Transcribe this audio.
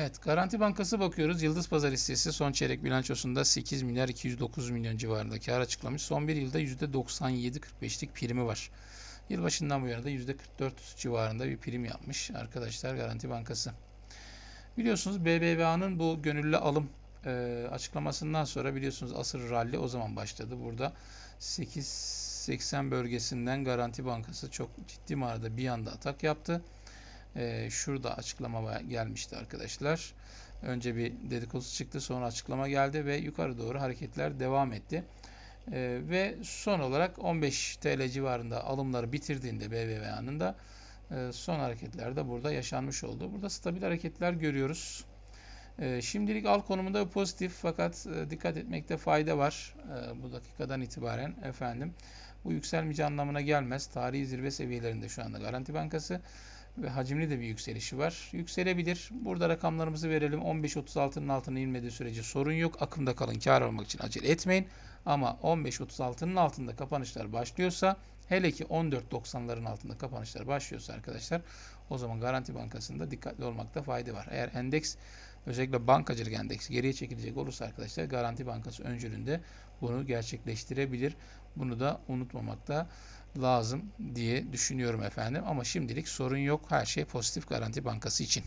Evet, Garanti Bankası bakıyoruz. Yıldız Pazar hissesi son çeyrek bilançosunda 8 milyar 209 milyon civarında kar açıklamış. Son bir yılda %97.45'lik primi var. Yılbaşından bu yana da %44 civarında bir prim yapmış arkadaşlar Garanti Bankası. Biliyorsunuz BBVA'nın bu gönüllü alım e, açıklamasından sonra biliyorsunuz asır rally o zaman başladı. Burada 8.80 bölgesinden Garanti Bankası çok ciddi manada bir anda atak yaptı. Ee, şurada açıklama gelmişti arkadaşlar. Önce bir dedikodusu çıktı sonra açıklama geldi ve yukarı doğru hareketler devam etti. Ee, ve son olarak 15 TL civarında alımları bitirdiğinde BBVA'nın da e, son hareketler de burada yaşanmış oldu. Burada stabil hareketler görüyoruz. Ee, şimdilik al konumunda pozitif fakat e, dikkat etmekte fayda var. Ee, bu dakikadan itibaren efendim. Bu yükselmeyeceği anlamına gelmez. Tarihi zirve seviyelerinde şu anda Garanti Bankası ve hacimli de bir yükselişi var. Yükselebilir. Burada rakamlarımızı verelim. 15.36'nın altına inmediği sürece sorun yok. Akımda kalın. Kar almak için acele etmeyin. Ama 15.36'nın altında kapanışlar başlıyorsa hele ki 14.90'ların altında kapanışlar başlıyorsa arkadaşlar o zaman Garanti Bankası'nda dikkatli olmakta fayda var. Eğer endeks özellikle bankacılık endeksi geriye çekilecek olursa arkadaşlar Garanti Bankası öncülüğünde bunu gerçekleştirebilir. Bunu da unutmamakta lazım diye düşünüyorum efendim. Ama şimdilik sorun yok. Her şey pozitif Garanti Bankası için.